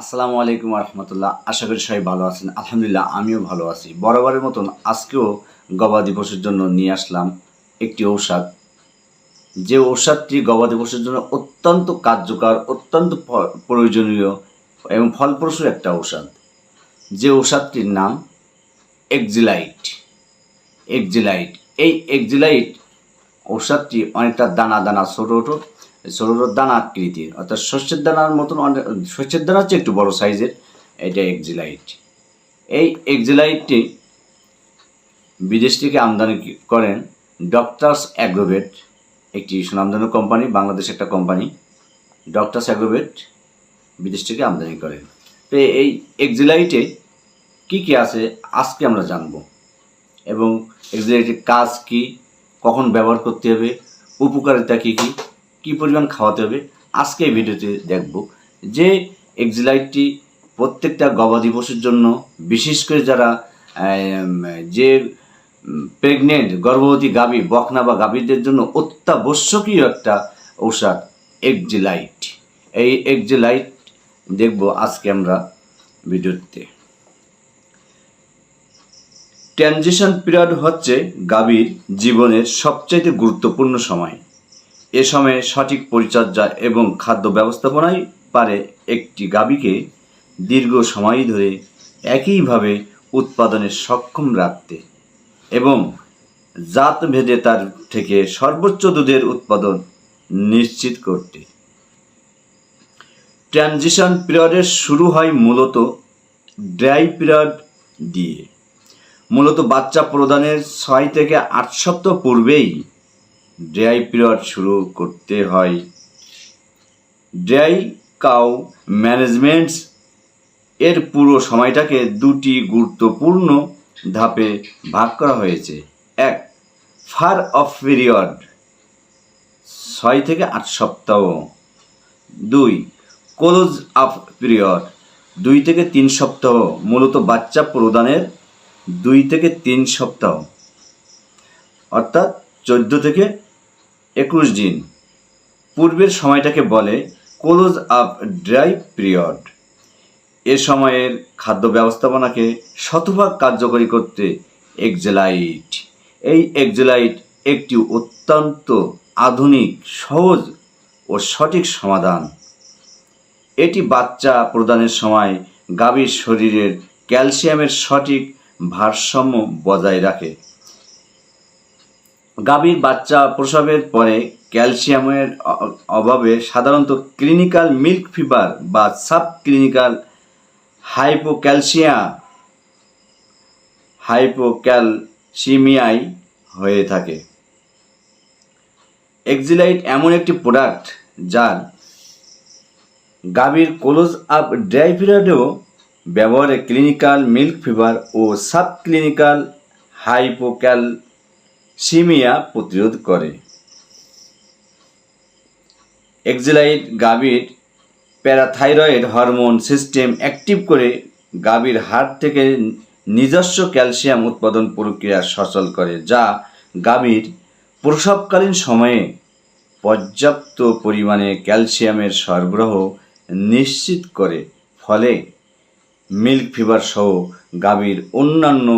আসসালামু আলাইকুম রহমতুল্লাহ আশা করি সবাই ভালো আছেন। আলহামদুলিল্লাহ, আমিও ভালো আছি। বরাবরের মতন আজকেও গবাদি পশুর জন্য নিয়ে আসলাম একটি ঔষধ। যে ঔষধটি গবাদি পশুর জন্য অত্যন্ত কার্যকর, অত্যন্ত প্রয়োজনীয় এবং ফলপ্রসূ একটা ঔষধ। যে ঔষধটির নাম এক্সিলাইট। এক্সিলাইট। এই এক্সিলাইট ঔষধটি অনেকটা দানা দানা, ছোটো ছোটো ছোটো ছোটো দানা আকৃতির অর্থাৎ শস্যের দানার মতন অনেক শস্যের দানা হচ্ছে একটু বড় সাইজের, এটা এক্সিলাইট। এই এক্সিলাইটটি বিদেশ থেকে আমদানি করেন ডক্টরস অ্যাগ্রোভেট, একটি সুনামধন্য কোম্পানি, বাংলাদেশ একটা কোম্পানি, ডক্টরস অ্যাগ্রোভেট বিদেশ থেকে আমদানি করেন তো এই এক্সিলাইটে কী কী আছে আজকে আমরা জানব। এবং এক্সিলাইটের কাজ কি, কখন ব্যবহার করতে হবে, উপকারিতা কী কী কী পরিমাণ খাওয়াতে হবে, আজকে এই ভিডিওতে দেখব যে এক্সিলাইটটি প্রত্যেকটা গবাদি পশুর জন্য, বিশেষ করে যারা যে প্রেগনেন্ট গর্ভবতী গাভী, বকনা বা গাভীদের জন্য অত্যাবশ্যকীয় একটা ঔষধ এক্সিলাইট এই এক্সিলাইট দেখব আজকে আমরা ভিডিওতে। ট্রানজিশন পিরিয়ড হচ্ছে গাভীর জীবনের সবচাইতে গুরুত্বপূর্ণ সময়। এ সময়ে সঠিক পরিচর্যা এবং খাদ্য ব্যবস্থাপনাই পারে একটি গাভীকে দীর্ঘ সময় ধরে একইভাবে উৎপাদনে সক্ষম রাখতে এবং জাত ভেদে তার থেকে সর্বোচ্চ দুধের উৎপাদন নিশ্চিত করতে। ট্রানজিশন পিরিয়ডের শুরু হয় মূলত ড্রাই পিরিয়ড দিয়ে। মূলত বাচ্চা প্রদানের ছয় থেকে আট সপ্তাহ পূর্বেই ড্রাই পিরিয়ড শুরু করতে হয়। ড্রাই কাউ ম্যানেজমেন্টস এর পুরো সময়টাকে দুটি গুরুত্বপূর্ণ ধাপে ভাগ করা হয়েছে। এক, ফার অফ পিরিয়ড, ছয় থেকে আট সপ্তাহ। দুই, ক্লোজ আপ পিরিয়ড, দুই থেকে তিন সপ্তাহ, মূলত বাচ্চা প্রদানের দুই থেকে তিন সপ্তাহ। অর্থাৎ চোদ্দ থেকে একুশ দিন। পূর্বের সময়টাকে বলে ক্লোজ আপ ড্রাই পিরিয়ড এ সময়ের খাদ্য ব্যবস্থাপনাকে শতভাগ কার্যকরী করতে এক্সেলাইট এই এক্সেলাইট একটি অত্যন্ত আধুনিক, সহজ ও সঠিক সমাধান। এটি বাচ্চা প্রদানের সময় গাভীর শরীরের ক্যালসিয়ামের সঠিক ভারসাম্য বজায় রাখে। গাভীর বাচ্চা প্রসবের পরে ক্যালসিয়ামের অভাবে সাধারণত ক্লিনিক্যাল মিল্ক ফিভার বা সাব ক্লিনিক্যাল হাইপোক্যালসিয়া, হাইপোক্যালসিমিয়াই হয়ে থাকে। এক্সিলাইট এমন একটি প্রোডাক্ট যার গাভীর ক্লোজ আপ ড্রাই পিরিয়ডেও ব্যবহারে ক্লিনিক্যাল মিল্ক ফিভার ও সাব ক্লিনিক্যাল হাইপোক্যালসিমিয়া প্রতিরোধ করে। এক্সিলাইট গাভীর প্যারাথাইরয়েড হরমোন সিস্টেম অ্যাক্টিভ করে গাভীর হাড় থেকে নিজস্ব ক্যালসিয়াম উৎপাদন প্রক্রিয়া সচল করে, যা গাভীর প্রসবকালীন সময়ে পর্যাপ্ত পরিমাণে ক্যালসিয়ামের সরবরাহ নিশ্চিত করে, ফলে মিল্ক ফিভার সহ গাভীর অন্যান্য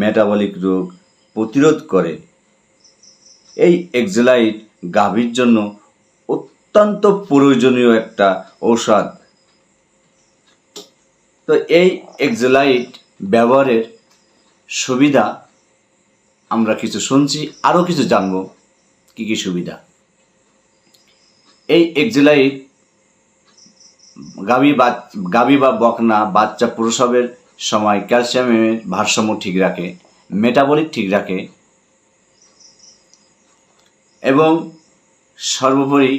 মেটাবলিক রোগ প্রতিরোধ করে। এই এক্সেলাইট গাভীর জন্য অত্যন্ত প্রয়োজনীয় একটা ঔষধ। তো এই এক্সেলাইট ব্যবহারের সুবিধা আমরা কিছু শুনছি, আরও কিছু জানব। কী কী সুবিধা? এই এক্সেলাইট গাভী বা গাভী বা বকনা বাচ্চা প্রসবের সময় ক্যালসিয়ামের ভারসাম্য ঠিক রাখে, মেটাবলিক ঠিক রাখে এবং সর্বোপরি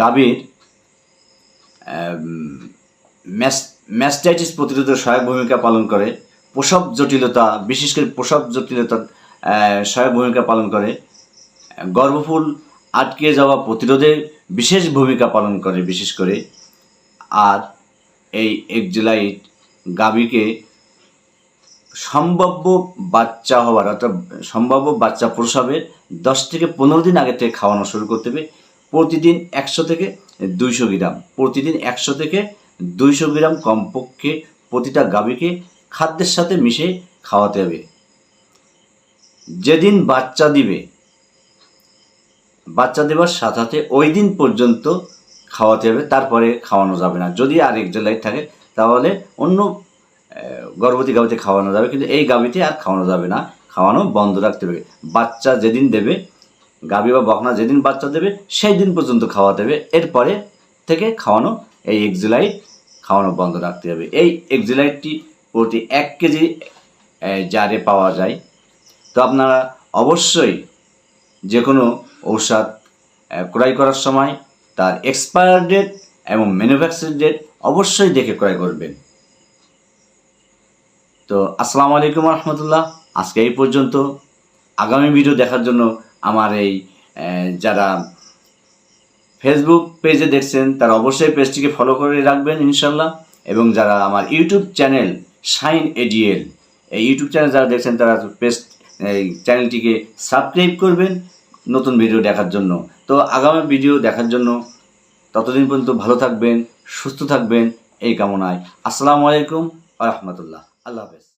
গাভীর ম্যাস্টাইটিস প্রতিরোধে সহায়ক ভূমিকা পালন করে, প্রসব জটিলতা, বিশেষ করে প্রসব জটিলতা সহায়ক ভূমিকা পালন করে, গর্ভফুল আটকে যাওয়া প্রতিরোধে বিশেষ ভূমিকা পালন করে, বিশেষ করে, আর এই এক এক্সিলাইট গাভীকে সম্ভাব্য বাচ্চা হওয়ার অর্থাৎ সম্ভাব্য বাচ্চা প্রসবের দশ থেকে পনেরো দিন আগে থেকে খাওয়ানো শুরু করতে হবে। প্রতিদিন একশো থেকে দুইশো গ্রাম, প্রতিদিন একশো থেকে দুইশো গ্রাম কমপক্ষে প্রতিটা গাভীকে খাদ্যের সাথে মিশে খাওয়াতে হবে। যেদিন বাচ্চা দিবে, বাচ্চা দেবার সাথে সাথে ওই দিন পর্যন্ত খাওয়াতে হবে, তারপরে খাওয়ানো যাবে না। যদি আর এক জেলায় থাকে, তাহলে অন্য গর্ভবতী গাভিতে খাওয়ানো যাবে, কিন্তু এই গাভিতে আর খাওয়ানো যাবে না। খাওয়ানো বন্ধ রাখতে হবে। বাচ্চা যেদিন দেবে, গাভী বা বকনা যেদিন বাচ্চা দেবে সেই দিন পর্যন্ত খাওয়াতে হবে এরপরে থেকে খাওয়ানো, এই এক্সিলাইট খাওয়ানো বন্ধ রাখতে হবে। এই এক্সিলাইটটি প্রতি এক কেজি জারে পাওয়া যায়। তো আপনারা অবশ্যই যে কোনো ঔষধ ক্রয় করার সময় তার এক্সপায়ার ডেট এবং ম্যানুফ্যাকচার ডেট অবশ্যই দেখে ক্রয় করবেন। তো আসসালামু আলাইকুম রহমতুল্লাহ। আজকে এই পর্যন্ত। আগামী ভিডিও দেখার জন্য আমার এই যারা ফেসবুক পেজে দেখছেন, তারা অবশ্যই পেজটিকে ফলো করে রাখবেন ইনশাল্লাহ এবং যারা আমার ইউটিউব চ্যানেল শাইন এডিএল এই ইউটিউব চ্যানেল যারা দেখছেন, তারা পেজ এই চ্যানেলটিকে সাবস্ক্রাইব করবেন নতুন ভিডিও দেখার জন্য। তো আগামী ভিডিও দেখার জন্য ততদিন পর্যন্ত ভালো থাকবেন, সুস্থ থাকবেন, এই কামনায়। আসসালামু আলাইকুম রহমতুল্লাহ। আল্লাহ হাফেজ।